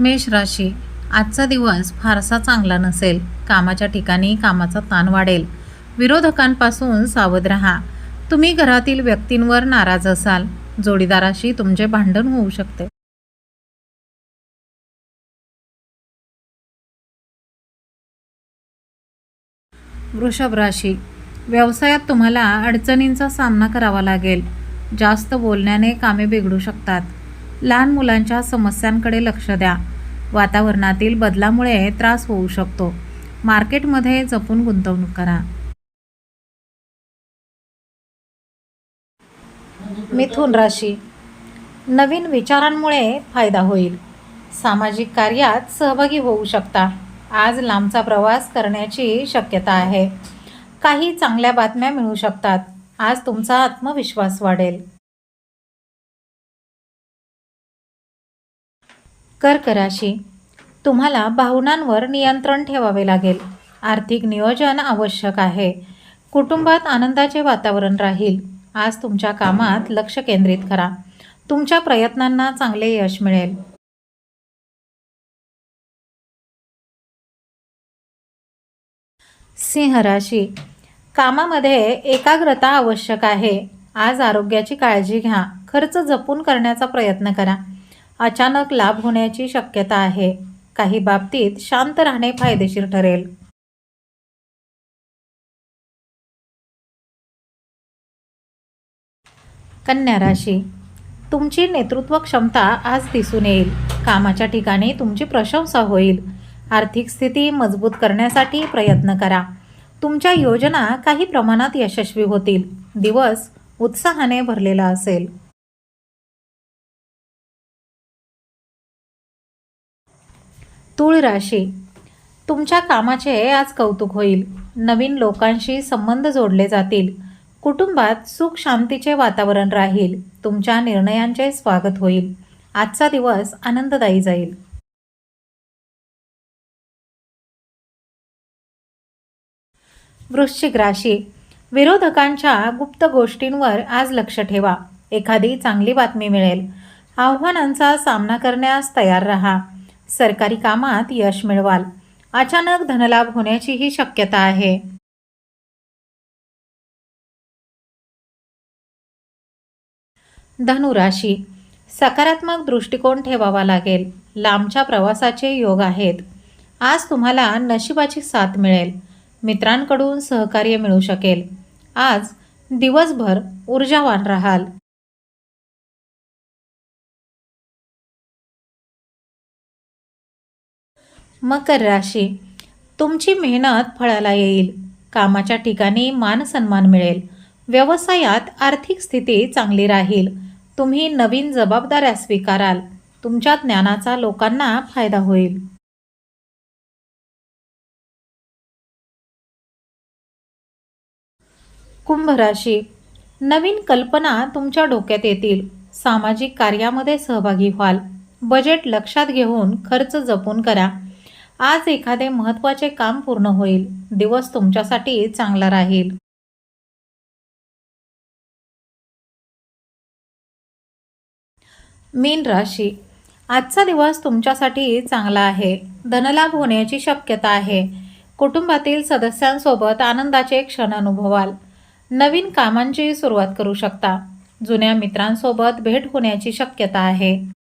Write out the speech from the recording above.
मेष राशी. आजचा दिवस फारसा चांगला नसेल. कामाच्या ठिकाणी कामाचा ताण वाढेल. विरोधकांपासून सावध राहा. तुम्ही घरातील व्यक्तींवर नाराज असाल. जोडीदाराशी तुमचे भांडण होऊ शकते. वृषभ राशी. व्यवसायात तुम्हाला अडचणींचा सामना करावा लागेल. जास्त बोलण्याने कामे बिघडू शकतात. लहान मुलांच्या समस्यांकडे लक्ष द्या. वातावरणातील बदलामुळे त्रास होऊ शकतो. मार्केटमध्ये जपून गुंतवणूक करा. मिथुन राशी. नवीन विचारांमुळे फायदा होईल. सामाजिक कार्यात सहभागी होऊ शकता. आज लांबचा प्रवास करण्याची शक्यता आहे. काही चांगल्या बातम्या मिळू शकतात. आज तुमचा आत्मविश्वास वाढेल. कर्क राशी तुम्हाला भावनांवर नियंत्रण ठेवावे लागेल. आर्थिक नियोजन आवश्यक आहे. कुटुंबात आनंदाचे वातावरण राहील. आज तुमच्या कामात लक्ष केंद्रित करा. तुमच्या प्रयत्नांना चांगले यश मिळेल. सिंह राशी. कामामध्ये एकाग्रता आवश्यक आहे. आज आरोग्याची काळजी घ्या. खर्च जपून करण्याचा प्रयत्न करा. अचानक लाभ होण्याची शक्यता आहे. काही बाबतीत शांत राहणे फायदेशीर ठरेल. कन्या राशी. तुमची नेतृत्व क्षमता आज दिसून येईल. कामाच्या ठिकाणी तुमची प्रशंसा होईल. आर्थिक स्थिती मजबूत करण्यासाठी प्रयत्न करा. तुमच्या योजना काही प्रमाणात यशस्वी होतील. दिवस उत्साहाने भरलेला असेल. तूळ राशी. तुमच्या कामाचे आज कौतुक होईल. नवीन लोकांशी संबंध जोडले जातील. कुटुंबात सुख शांतीचे वातावरण राहील. तुमच्या निर्णयांचे स्वागत होईल. आजचा दिवस आनंददायी जाईल. वृश्चिक राशी. विरोधकांच्या गुप्त गोष्टींवर आज लक्ष ठेवा. एखादी चांगली बातमी मिळेल. आव्हानांचा सामना करण्यास तयार राहा. सरकारी कामात यश मिळवाल. अचानक धनलाभ होण्याचीही शक्यता आहे. धनुराशी. सकारात्मक दृष्टिकोन ठेवावा लागेल. लांबच्या प्रवासाचे योग आहेत. आज तुम्हाला नशिबाची साथ मिळेल. मित्रांकडून सहकार्य मिळू शकेल. आज दिवसभर ऊर्जावान राहाल. मकर राशी. तुमची मेहनत फळाला येईल. कामाच्या ठिकाणी मान सन्मान मिळेल. व्यवसायात आर्थिक स्थिती चांगली राहील. तुम्ही नवीन जबाबदाऱ्या स्वीकाराल. तुमच्या ज्ञानाचा लोकांना फायदा होईल. कुंभ राशी. नवीन कल्पना तुमच्या डोक्यात येतील. सामाजिक कार्यामध्ये सहभागी व्हाल. बजेट लक्षात घेऊन खर्च जपून करा. आज एखादे महत्त्वाचे काम पूर्ण होईल. दिवस तुमच्यासाठी चांगला राहील. मीन राशी. आजचा दिवस तुमच्यासाठी चांगला आहे. धनलाभ होण्याची शक्यता आहे. कुटुंबातील सदस्यांसोबत आनंदाचे क्षण अनुभवाल. नवीन कामांची सुरुवात करू शकता. जुन्या मित्रांसोबत भेट होण्याची शक्यता आहे.